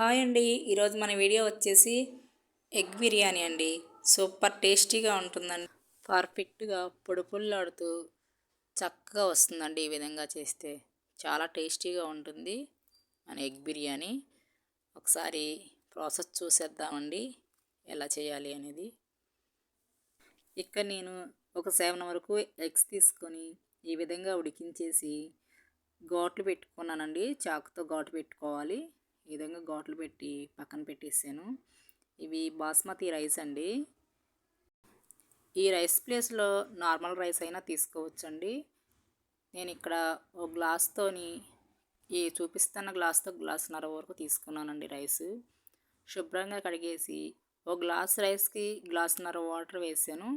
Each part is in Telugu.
హాయ్ అండి. ఈరోజు మన వీడియో వచ్చేసి ఎగ్ బిర్యానీ అండి. సూపర్ టేస్టీగా ఉంటుందండి. పర్ఫెక్ట్గా పొడిపుల్లాడుతూ చక్కగా వస్తుందండి ఈ విధంగా చేస్తే. చాలా టేస్టీగా ఉంటుంది మన ఎగ్ బిర్యానీ. ఒకసారి ప్రాసెస్ చూసేద్దామండి. ఎలా చేయాలి అనేది. ఇక్కడ నేను ఒక సెవెన్ వరకు ఎగ్స్ తీసుకొని ఈ విధంగా ఉడికించేసి ఘాట్లు పెట్టుకున్నానండి. చాకుతో ఘాటు పెట్టుకోవాలి. ఈ విధంగా ఘాట్లు పెట్టి పక్కన పెట్టేసాను. ఇవి బాస్మతి రైస్ అండి. ఈ రైస్ ప్లేస్లో నార్మల్ రైస్ అయినా తీసుకోవచ్చండి. నేను ఇక్కడ ఒక గ్లాస్తోని ఈ చూపిస్తున్న గ్లాస్తో గ్లాసున్నర వరకు తీసుకున్నానండి రైస్. శుభ్రంగా కడిగేసి ఒక గ్లాస్ రైస్కి గ్లాసున్నర వాటర్ వేసాను.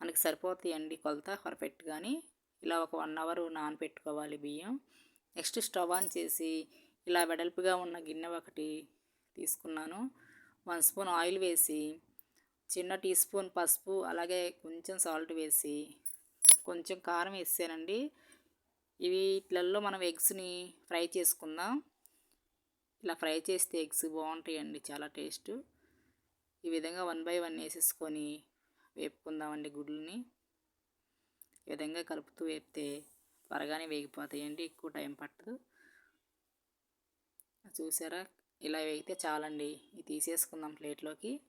మనకి సరిపోతాయండి కొలత పర్ఫెక్ట్ కానీ ఇలా ఒక వన్ అవర్ నానబెట్టుకోవాలి బియ్యం. నెక్స్ట్ స్టవ్ ఆన్ చేసి ఇలా వెడల్పుగా ఉన్న గిన్నె ఒకటి తీసుకున్నాను. వన్ స్పూన్ ఆయిల్ వేసి చిన్న టీ స్పూన్ పసుపు అలాగే కొంచెం సాల్ట్ వేసి కొంచెం కారం వేసానండి. ఇవి మనం ఎగ్స్ని ఫ్రై చేసుకుందాం. ఇలా ఫ్రై చేస్తే ఎగ్స్ బాగుంటాయండి చాలా టేస్ట్. ఈ విధంగా వన్ బై వన్ వేసేసుకొని వేపుకుందామండి గుడ్లని. ఈ విధంగా కలుపుతూ వేపితే త్వరగానే వేగిపోతాయండి ఎక్కువ టైం పట్టదు. చూసారా? ఇలా వేగితే చాలండి. ఇది తీసేసుకుందాం ప్లేట్లోకి.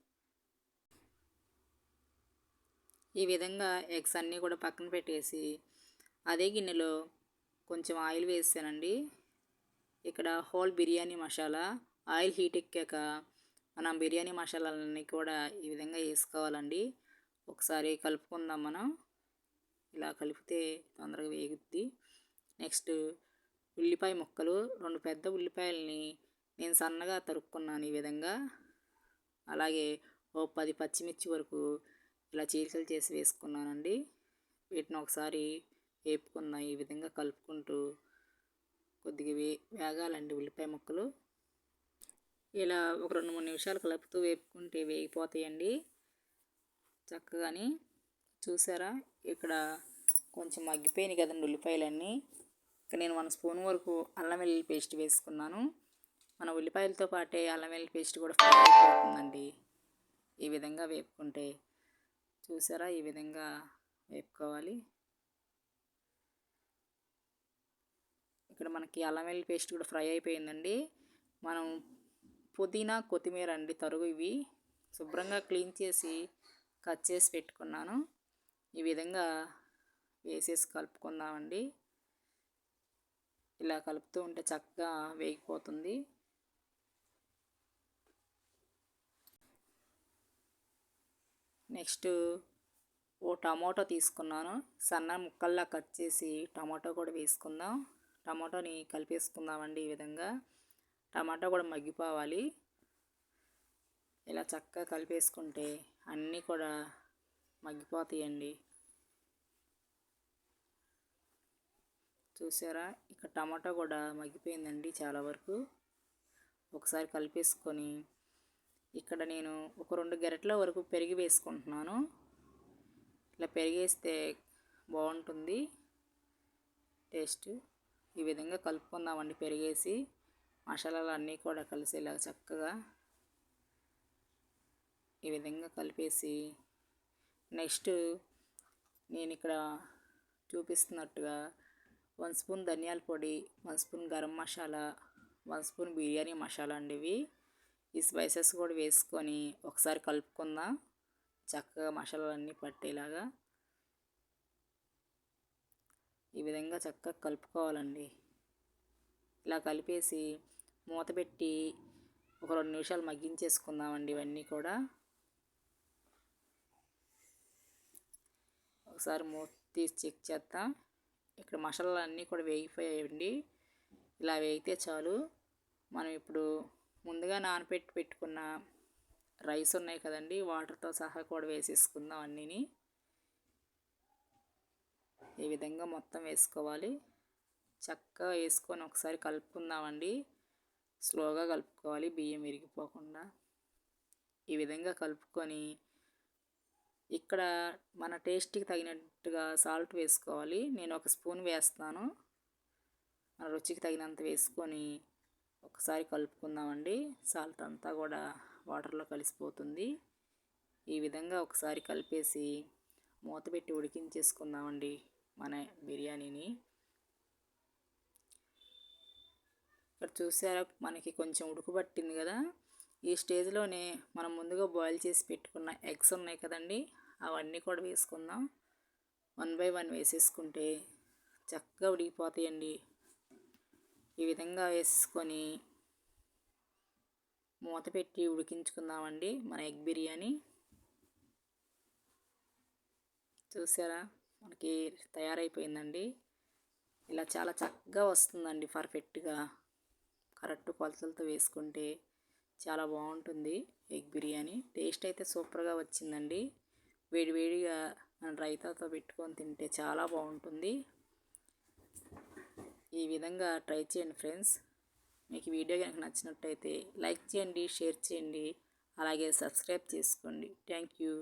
ఈ విధంగా ఎగ్స్ అన్నీ కూడా పక్కన పెట్టేసి అదే గిన్నెలో కొంచెం ఆయిల్ వేసానండి ఇక్కడ whole biryani masala oil heat ఎక్కాక మనం బిర్యానీ మసాలాలన్నీ కూడా ఈ విధంగా వేసుకోవాలండి. ఒకసారి కలుపుకుందాం మనం. ఇలా కలిపితే తొందరగా వేగుద్ది. నెక్స్ట్ ఉల్లిపాయ ముక్కలు రెండు పెద్ద ఉల్లిపాయలని నేను సన్నగా తరుక్కున్నాను ఈ విధంగా. అలాగే ఓ పది పచ్చిమిర్చి వరకు ఇలా చీలికలు చేసి వేసుకున్నానండి. వీటిని ఒకసారి వేపుకుందాం ఈ విధంగా కలుపుకుంటూ కొద్దిగా వే వేగాలండి ఉల్లిపాయ ముక్కలు. ఇలా ఒక రెండు మూడు నిమిషాలు కలుపుతూ వేపుకుంటే వేగిపోతాయండి. చక్కగాని చూసారా? ఇక్కడ కొంచెం మగ్గిపోయినాయి కదండి ఉల్లిపాయలన్నీ. నేను వన్ స్పూన్ వరకు అల్లం వెల్లుల్లి పేస్ట్ వేసుకున్నాను. మన ఉల్లిపాయలతో పాటే అల్లం వెల్లుల్లి పేస్ట్ కూడా ఫ్రై అయిపోతుందండి. ఈ విధంగా వేపుకుంటే చూసారా? ఈ విధంగా వేపుకోవాలి. ఇక్కడ మనకి అల్లం వెల్లుల్లి పేస్ట్ కూడా ఫ్రై అయిపోయిందండి. మనం పుదీనా కొత్తిమీర అండి తరుగు ఇవి. శుభ్రంగా క్లీన్ చేసి కట్ చేసి పెట్టుకున్నాను. ఈ విధంగా వేసేసి కలుపుకుందామండి. ఇలా కలుపుతూ ఉంటే చక్కగా వేగిపోతుంది. నెక్స్ట్ ఓ టమాటో తీసుకున్నాను. సన్న ముక్కల్లా కట్ చేసి టమాటో కూడా వేసుకుందాం. టమాటోని కలిపేసుకుందామండి ఈ విధంగా. టమాటో కూడా మగ్గిపోవాలి. ఇలా చక్కగా కలిపేసుకుంటే అన్నీ కూడా మగ్గిపోతాయండి. చూసారా? ఇక్కడ టమాటా కూడా మగ్గిపోయిందండి చాలా వరకు. ఒకసారి కలిపేసుకొని ఇక్కడ నేను ఒక రెండు గెరట్ల వరకు పెరిగి వేసుకుంటున్నాను. ఇలా పెరిగేస్తే బాగుంటుంది. టేస్ట్ ఈ విధంగా కలుపుకుందామండి పెరిగేసి. మసాలాలు అన్నీ కూడా కలిసేలా చక్కగా ఈ విధంగా కలిపేసి నెక్స్ట్ నేను ఇక్కడ చూపిస్తున్నట్టుగా వన్ స్పూన్ ధనియాల పొడి one spoon garam masala one spoon biryani masala అండి ఇవి. ఈ స్పైసెస్ కూడా వేసుకొని ఒకసారి కలుపుకుందాం. చక్కగా మసాలాలన్నీ పట్టేలాగా. ఈ విధంగా చక్కగా కలుపుకోవాలండి. ఇలా కలిపేసి మూత పెట్టి ఒక రెండు నిమిషాలు మగ్గించేసుకుందామండి ఇవన్నీ కూడా. ఒకసారి మూత తీసి చెక్ చేద్దాం. ఇక్కడ మసాలాలు అన్నీ కూడా వేగిపోయాయండి. ఇలా వేగితే చాలు. మనం ఇప్పుడు ముందుగా నానబెట్టి పెట్టుకున్న రైస్ ఉన్నాయి కదండి వాటర్తో సహా కూడా వేసేసుకుందాం అన్నీని. ఈ విధంగా మొత్తం వేసుకోవాలి. చక్కగా వేసుకొని ఒకసారి కలుపుకుందామండి. స్లోగా కలుపుకోవాలి బియ్యం విరిగిపోకుండా. ఈ విధంగా కలుపుకొని ఇక్కడ మన టేస్ట్కి తగినట్టుగా సాల్ట్ వేసుకోవాలి. నేను ఒక స్పూన్ వేస్తాను మన రుచికి తగినంత వేసుకొని ఒకసారి కలుపుకుందామండి. సాల్ట్ అంతా కూడా వాటర్లో కలిసిపోతుంది. ఈ విధంగా ఒకసారి కలిపేసి మూత పెట్టి ఉడికించేసుకుందామండి మన బిర్యానీని. ఇక్కడ చూసారా మనకి కొంచెం ఉడుకుబట్టింది కదా? ఈ స్టేజ్లోనే మనం ముందుగా బాయిల్ చేసి పెట్టుకున్న ఎగ్స్ ఉన్నాయి కదండి? అవన్నీ కూడా వేసుకుందాం. వన్ బై వన్ వేసేసుకుంటే చక్కగా ఉడికిపోతాయండి. ఈ విధంగా వేసుకొని మూత పెట్టి ఉడికించుకుందామండి మన ఎగ్ బిర్యానీ. చూసారా? మనకి తయారైపోయిందండి. ఇలా చాలా చక్కగా వస్తుందండి పర్ఫెక్ట్గా. కరెక్ట్ కొలతలతో వేసుకుంటే చాలా బాగుంటుంది ఎగ్ బిర్యానీ. టేస్ట్ అయితే సూపర్గా వచ్చిందండి. వేడివేడిగా మన రైతాతో పెట్టుకొని తింటే చాలా బాగుంటుంది. ఈ విధంగా ట్రై చేయండి ఫ్రెండ్స్. మీకు వీడియో కనుక నచ్చినట్టయితే లైక్ చేయండి షేర్ చేయండి. అలాగే సబ్స్క్రైబ్ చేసుకోండి. Thank you.